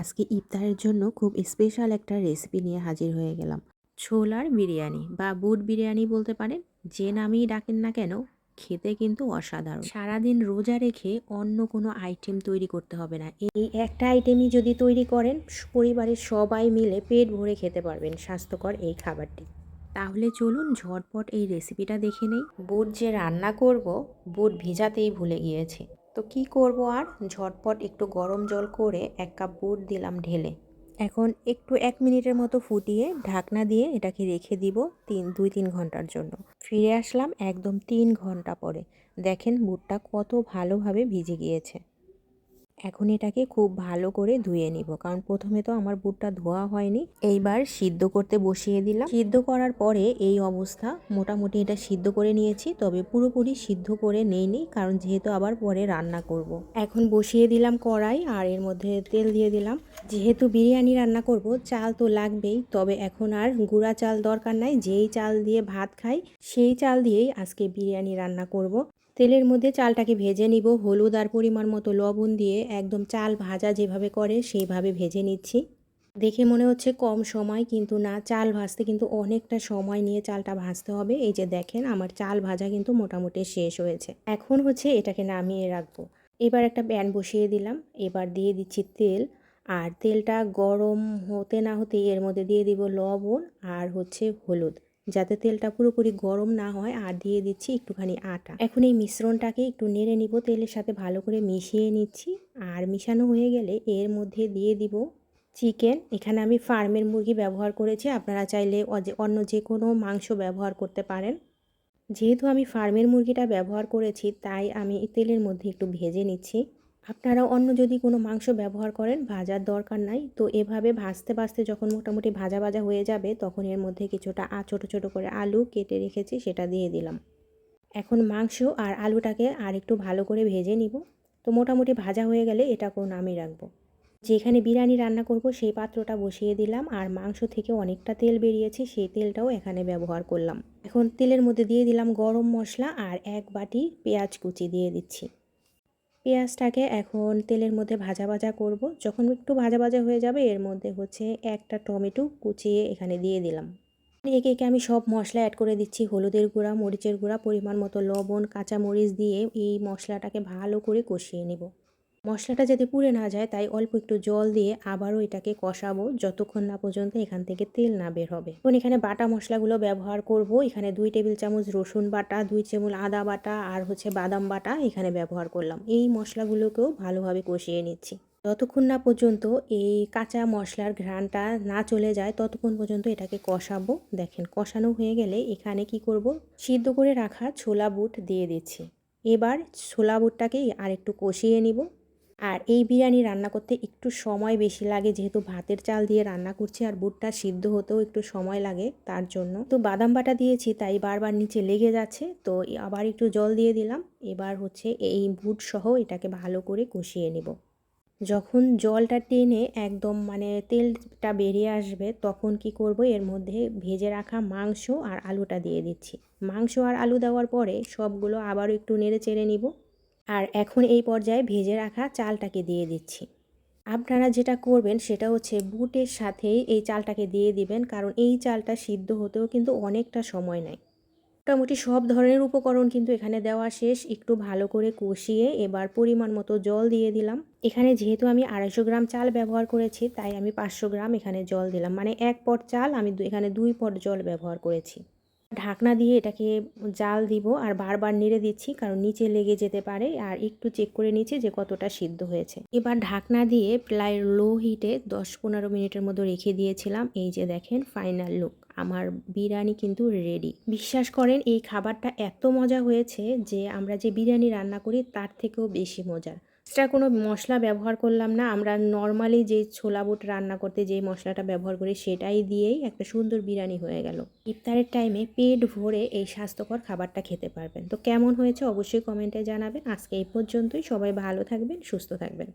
আজকে ইফতারের জন্য খুব স্পেশাল একটা রেসিপি নিয়ে হাজির হয়ে গেলাম। ছোলার বিরিয়ানি বা বুট বিরিয়ানি বলতে পারেন, যে নামেই ডাকেন না কেন, খেতে কিন্তু অসাধারণ। সারাদিন রোজা রেখে অন্য কোনো আইটেম তৈরি করতে হবে না। এই একটা আইটেমই যদি তৈরি করেন, পরিবারের সবাই মিলে পেট ভরে খেতে পারবেন স্বাস্থ্যকর এই খাবারটি। তাহলে চলুন ঝটপট এই রেসিপিটা দেখে নেই। বুট যে রান্না করব, বুট ভিজাতেই ভুলে গিয়েছি। তো কি করব আর? ঝটপট একটু গরম জল করে এক কাপ গুড় দিলাম ঢেলে। এখন একটু এক মিনিটের মতো ফুটিয়ে ঢাকনা দিয়ে এটাকে রেখে দিব তিন, দুই, তিন ঘণ্টার জন্য। ফিরে আসলাম একদম তিন ঘণ্টা পরে। দেখেন বুটটা কত ভালোভাবে ভিজে গিয়েছে। এখন এটাকে খুব ভালো করে ধুয়ে নিব। কারণ প্রথমে তো আমার বুটটা ধোয়া হয়নি। এইবার সিদ্ধ করতে বসিয়ে দিলাম। সিদ্ধ করার পরে এই অবস্থা। মোটামুটি এটা সিদ্ধ করে নিয়েছি, তবে পুরোপুরি সিদ্ধ করে নেইনি, কারণ যেহেতু আবার পরে রান্না করব। এখন বসিয়ে দিলাম কড়াই, আর এর মধ্যে তেল দিয়ে দিলাম। যেহেতু বিরিয়ানি রান্না করব, চাল তো লাগবেই, তবে এখন আর গুঁড়া চাল দরকার নাই। যেই চাল দিয়ে ভাত খাই, সেই চাল দিয়েই আজকে বিরিয়ানি রান্না করব। তেলের মধ্যে চালটাকে ভেজে নিব। হলুদ আর পরিমাণ মতো লবণ দিয়ে একদম চাল ভাজা যেভাবে করে সেইভাবে ভেজে নিচ্ছি। দেখে মনে হচ্ছে কম সময়, কিন্তু না, চাল ভাজতে কিন্তু অনেকটা সময় নিয়ে চালটা ভাজতে হবে। এই যে দেখেন, আমার চাল ভাজা কিন্তু মোটামুটি শেষ হয়েছে। এখন হচ্ছে এটাকে নামিয়ে রাখব। এবার একটা প্যান বসিয়ে দিলাম। এবার দিয়ে দিচ্ছি তেল। আর তেলটা গরম হতে না হতে এর মধ্যে দিয়ে দিব লবণ আর হচ্ছে হলুদ। যাতে তেলটা পুরোপুরি গরম না হয়, আর দিয়ে দিচ্ছি একটুখানি আটা। এখন এই মিশ্রণটাকে একটু নেড়ে নিব, তেলের সাথে ভালো করে মিশিয়ে নিচ্ছি। আর মিশানো হয়ে গেলে এর মধ্যে দিয়ে দিব চিকেন। এখানে আমি ফার্মের মুরগি ব্যবহার করেছি, আপনারা চাইলে অন্য যে কোনো মাংস ব্যবহার করতে পারেন। যেহেতু আমি ফার্মের মুরগিটা ব্যবহার করেছি, তাই আমি তেলের মধ্যে একটু ভেজে নিচ্ছি। আপনারা অন্য যদি কোনো মাংস ব্যবহার করেন, ভাজার দরকার নাই। তো এভাবে ভাজতে ভাজতে যখন মোটামুটি ভাজা ভাজা হয়ে যাবে, তখন এর মধ্যে কিছুটা আ, ছোটো ছোটো করে আলু কেটে রেখেছি, সেটা দিয়ে দিলাম। এখন মাংস আর আলুটাকে আর একটু ভালো করে ভেজে নিব। তো মোটামুটি ভাজা হয়ে গেলে এটাকেও নামিয়ে রাখব। যেখানে বিরিয়ানি রান্না করব, সেই পাত্রটা বসিয়ে দিলাম, আর মাংস থেকে অনেকটা তেল বেরিয়েছে, সেই তেলটাও এখানে ব্যবহার করলাম। এখন তেলের মধ্যে দিয়ে দিলাম গরম মশলা, আর এক বাটি পেঁয়াজ কুচি দিয়ে দিচ্ছি। পেঁয়াজটাকে এখন তেলের মধ্যে ভাজা ভাজা করব। যখন একটু ভাজা ভাজা হয়ে যাবে, এর মধ্যে হচ্ছে একটা টমেটো কুচিয়ে এখানে দিয়ে দিলাম। একে একে আমি সব মশলা অ্যাড করে দিচ্ছি। হলুদের গুঁড়া, মরিচের গুঁড়া, পরিমাণ মতো লবণ কাঁচা মরিচ দিয়ে এই মশলাটাকে ভালো করে কষিয়ে নেব। মশলাটা যাতে পুড়ে না যায়, তাই অল্প একটু জল দিয়ে আবারও এটাকে কষাবো যতক্ষণ না পর্যন্ত এখান থেকে তেল না বের হবে। এখন এখানে বাটা মশলাগুলো ব্যবহার করব। এখানে দুই টেবিল চামচ রসুন বাটা, দুই চামচ আদা বাটা আর হচ্ছে বাদাম বাটা এখানে ব্যবহার করলাম। এই মশলাগুলোকেও ভালোভাবে কষিয়ে নিচ্ছি। যতক্ষণ না পর্যন্ত এই কাঁচা মশলার ঘ্রাণটা না চলে যায়, ততক্ষণ পর্যন্ত এটাকে কষাবো। দেখেন, কষানো হয়ে গেলে এখানে কি করব? সিদ্ধ করে রাখা ছোলা বুট দিয়ে দিচ্ছি। এবার ছোলা বুটটাকে আরেকটু কষিয়ে নিব। আর এই বিরিয়ানি রান্না করতে একটু সময় বেশি লাগে, যেহেতু ভাতের চাল দিয়ে রান্না করছি আর বুটটা সিদ্ধ হতেও একটু সময় লাগে তার জন্য। তো বাদাম বাটা দিয়েছি, তাই বারবার নিচে লেগে যাচ্ছে। তো আবার একটু জল দিয়ে দিলাম। এবার হচ্ছে এই বুট সহ এটাকে ভালো করে কষিয়ে নেব। যখন জলটা টেনে একদম মানে তেলটা বেরিয়ে আসবে, তখন কি করব, এর মধ্যে ভেজে রাখা মাংস আর আলুটা দিয়ে দিচ্ছি। মাংস আর আলু দেওয়ার পরে সবগুলো আবারও একটু নেড়ে চেড়ে নিব। আর এখন এই পর্যায়ে ভেজে রাখা চালটাকে দিয়ে দিচ্ছি। আপনারা যেটা করবেন সেটা হচ্ছে বুটের সাথেই এই চালটাকে দিয়ে দিবেন, কারণ এই চালটা সিদ্ধ হতেও কিন্তু অনেকটা সময় নেয়। মোটামুটি সব ধরনের উপকরণ কিন্তু এখানে দেওয়া শেষ। একটু ভালো করে কষিয়ে এবার পরিমাণ মতো জল দিয়ে দিলাম। এখানে যেহেতু আমি আড়াইশো গ্রাম চাল ব্যবহার করেছি, তাই আমি পাঁচশো গ্রাম এখানে জল দিলাম। মানে এক পট চাল আমি এখানে দুই পট জল ব্যবহার করেছি। ঢাকনা দিয়ে এটাকে জাল দিব আর বারবার নেড়ে দিচ্ছি, কারণ নিচে লেগে যেতে পারে। আর একটু চেক করে নিচ্ছি যে কতটা সিদ্ধ হয়েছে। এবার ঢাকনা দিয়ে প্রায় লো হিটে দশ পনেরো মিনিটের মতো রেখে দিয়েছিলাম। এই যে দেখেন ফাইনাল লুক আমার বিরিয়ানি কিন্তু রেডি বিশ্বাস করেন, এই খাবারটা এত মজা হয়েছে যে আমরা যে বিরিয়ানি রান্না করি, তার থেকেও বেশি মজার। এক্সট্রা কোনো মশলা ব্যবহার করলাম না। আমরা নর্মালি যে ছোলা বুট রান্না করতে যেই মশলাটা ব্যবহার করি সেটাই দিয়েই একটা সুন্দর বিরিয়ানি হয়ে গেল। ইফতারের টাইমে পেট ভরে এই স্বাস্থ্যকর খাবারটা খেতে পারবেন। তো কেমন হয়েছে অবশ্যই কমেন্টে জানাবেন। আজকে এই পর্যন্তই। সবাই ভালো থাকবেন, সুস্থ থাকবেন।